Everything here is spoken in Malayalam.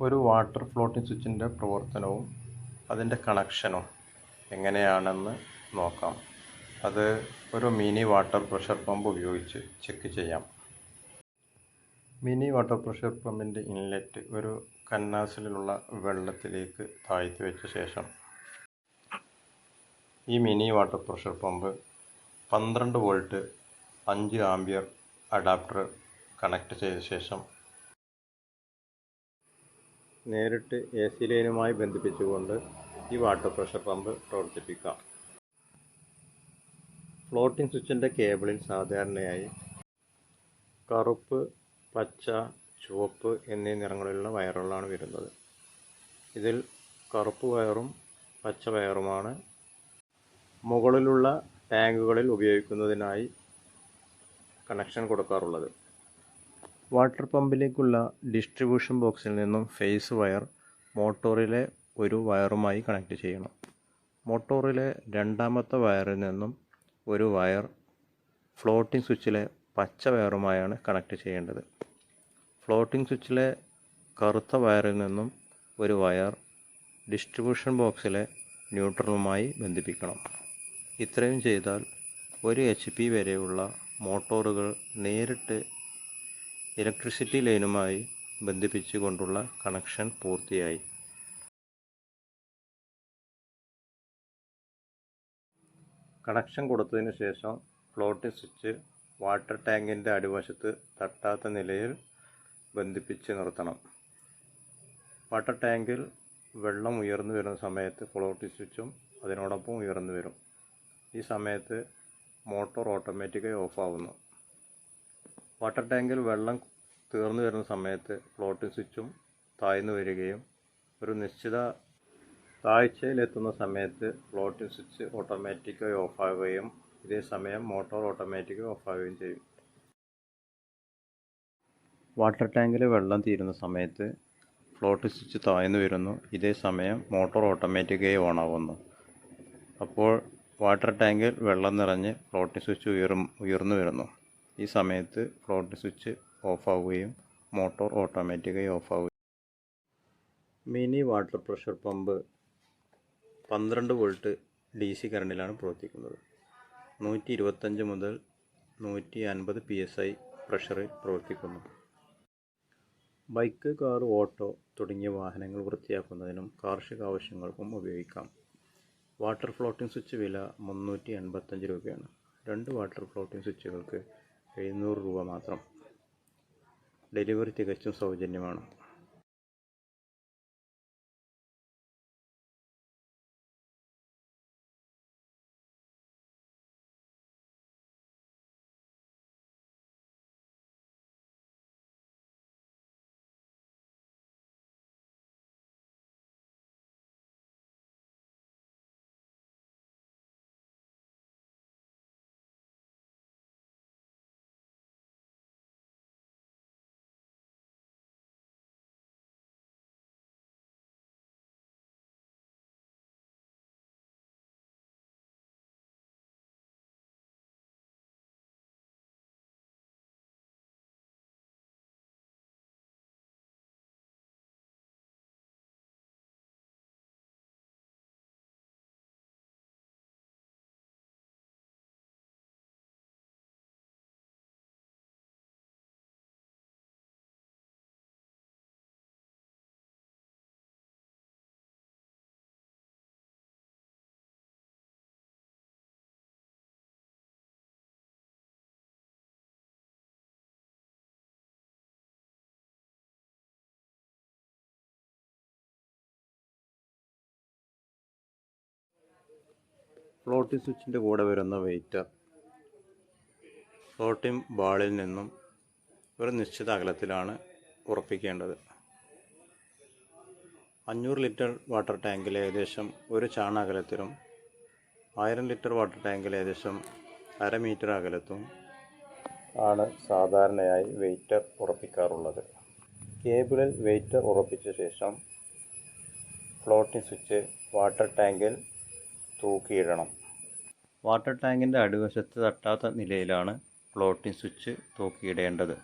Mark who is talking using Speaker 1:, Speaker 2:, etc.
Speaker 1: ഒരു വാട്ടർ ഫ്ലോട്ടിംഗ് സ്വിച്ചിന്റെ പ്രവർത്തനവും അതിന്റെ കണക്ഷനും എങ്ങനെയാണെന്ന് നോക്കാം. അത് ഒരു മിനി വാട്ടർ പ്രഷർ പമ്പ് ഉപയോഗിച്ച് ചെക്ക് ചെയ്യാം. മിനി വാട്ടർ പ്രഷർ പമ്പിന്റെ ഇൻലെറ്റ് ഒരു കന്നാസിലുള്ള വെള്ളത്തിലേക്ക് താഴ്ത്തി വെച്ച ശേഷം ഈ മിനി വാട്ടർ പ്രഷർ പമ്പ് പന്ത്രണ്ട് വോൾട്ട് അഞ്ച് ആംബിയർ അഡാപ്റ്റർ കണക്ട് ചെയ്ത ശേഷം നേരിട്ട് എ സി ലൈനുമായി ബന്ധിപ്പിച്ചുകൊണ്ട് ഈ വാട്ടർ പ്രഷർ പമ്പ് പ്രവർത്തിപ്പിക്കാം. ഫ്ലോട്ടിംഗ് സ്വിച്ചിന്റെ കേബിളിൽ സാധാരണയായി കറുപ്പ് പച്ച ചുവപ്പ് എന്നീ നിറങ്ങളിലുള്ള വയറുകളാണ് വരുന്നത്. ഇതിൽ കറുപ്പ് വയറും പച്ച വയറുമാണ്. മുകളിലുള്ള ടാങ്കുകളിൽ ഉപയോഗിക്കുന്നതിനായി കണക്ഷൻ കൊടുക്കാറുള്ളത്. വാട്ടർ പമ്പിലേക്കുള്ള ഡിസ്ട്രിബ്യൂഷൻ ബോക്സിൽ നിന്നും ഫേസ് വയർ മോട്ടോറിലെ ഒരു വയറുമായി കണക്ട് ചെയ്യണം. മോട്ടോറിലെ രണ്ടാമത്തെ വയറിൽ നിന്നും ഒരു വയർ ഫ്ലോട്ടിംഗ് സ്വിച്ചിലെ പച്ച വയറുമായാണ് കണക്ട് ചെയ്യേണ്ടത്. ഫ്ലോട്ടിംഗ് സ്വിച്ചിലെ കറുത്ത വയറിൽ നിന്നും ഒരു വയർ ഡിസ്ട്രിബ്യൂഷൻ ബോക്സിലെ ന്യൂട്രലുമായി ബന്ധിപ്പിക്കണം. ഇത്രയും ചെയ്താൽ ഒരു എച്ച് പി വരെയുള്ള മോട്ടോറുകൾ നേരിട്ട് ഇലക്ട്രിസിറ്റി ലൈനുമായി ബന്ധിപ്പിച്ചുകൊണ്ടുള്ള കണക്ഷൻ പൂർത്തിയായി. കണക്ഷൻ കൊടുത്തതിന് ശേഷം ഫ്ലോട്ട് സ്വിച്ച് വാട്ടർ ടാങ്കിന്റെ അടിവശത്ത് തട്ടാത്ത നിലയിൽ ബന്ധിപ്പിച്ച് നിർത്തണം. വാട്ടർ ടാങ്കിൽ വെള്ളം ഉയർന്നു വരുന്ന സമയത്ത് ഫ്ലോട്ട് സ്വിച്ചും അതിനോടൊപ്പം ഉയർന്നു വരും. ഈ സമയത്ത് മോട്ടോർ ഓട്ടോമാറ്റിക്കായി ഓഫാവുന്നു. വാട്ടർ ടാങ്കിൽ വെള്ളം തീർന്നു വരുന്ന സമയത്ത് ഫ്ലോട്ടിംഗ് സ്വിച്ചും താഴ്ന്നു വരികയും ഒരു നിശ്ചിത താഴ്ചയിലെത്തുന്ന സമയത്ത് ഫ്ലോട്ടിംഗ് സ്വിച്ച് ഓട്ടോമാറ്റിക്കായി ഓഫാകുകയും ഇതേ സമയം മോട്ടോർ ഓട്ടോമാറ്റിക്കായി ഓഫാകുകയും ചെയ്യും. വാട്ടർ ടാങ്കിൽ വെള്ളം തീരുന്ന സമയത്ത് ഫ്ലോട്ട് സ്വിച്ച് താഴ്ന്നു വരുന്നു. ഇതേ സമയം മോട്ടോർ ഓട്ടോമാറ്റിക്കായി ഓണാകുന്നു അപ്പോൾ വാട്ടർ ടാങ്കിൽ വെള്ളം നിറഞ്ഞ് ഫ്ലോട്ടിംഗ് സ്വിച്ച് ഉയരും ഉയർന്നു വരുന്നു. ഈ സമയത്ത് ഫ്ലോട്ട് സ്വിച്ച് ഓഫാവുകയും മോട്ടോർ ഓട്ടോമാറ്റിക്കായി ഓഫാവുകയും മിനി വാട്ടർ പ്രഷർ പമ്പ് പന്ത്രണ്ട് വോൾട്ട് ഡി സി കറണ്ടിലാണ് പ്രവർത്തിക്കുന്നത്. നൂറ്റി ഇരുപത്തഞ്ച് മുതൽ നൂറ്റി അൻപത് പി എസ് ഐ പ്രഷറിൽ പ്രവർത്തിക്കുന്നു. ബൈക്ക് കാർ ഓട്ടോ തുടങ്ങിയ വാഹനങ്ങൾ വൃത്തിയാക്കുന്നതിനും കാർഷിക ആവശ്യങ്ങൾക്കും ഉപയോഗിക്കാം. വാട്ടർ ഫ്ലോട്ടിംഗ് സ്വിച്ച് വില മുന്നൂറ്റി എൺപത്തഞ്ച് രൂപയാണ്. രണ്ട് വാട്ടർ ഫ്ലോട്ടിംഗ് സ്വിച്ചുകൾക്ക് എഴുന്നൂറ് രൂപ മാത്രം. ഡെലിവറി തികച്ചും സൗജന്യമാണ്. ഫ്ലോട്ടിംഗ് സ്വിച്ചിന്റെ കൂടെ വരുന്ന വെയിറ്റർ ഫ്ലോട്ടിംഗ് ബാളിൽ നിന്നും ഒരു നിശ്ചിത അകലത്തിലാണ് ഉറപ്പിക്കേണ്ടത്. അഞ്ഞൂറ് ലിറ്റർ വാട്ടർ ടാങ്കിൽ ഏകദേശം ഒരു ചാണ അകലത്തിലും ആയിരം ലിറ്റർ വാട്ടർ ടാങ്കിൽ ഏകദേശം അര മീറ്റർ അകലത്തും ആണ് സാധാരണയായി വെയിറ്റർ ഉറപ്പിക്കാറുള്ളത്. കേബിളിൽ വെയിറ്റർ ഉറപ്പിച്ച ശേഷം ഫ്ലോട്ടിംഗ് സ്വിച്ച് വാട്ടർ ടാങ്കിൽ തൂക്കിയിടണം. വാട്ടർ ടാങ്കിന്റെ അടിവശത്ത് തട്ടാത്ത നിലയിലാണ് ഫ്ലോട്ടിംഗ് സ്വിച്ച് തൂക്കിയിടേണ്ടത്.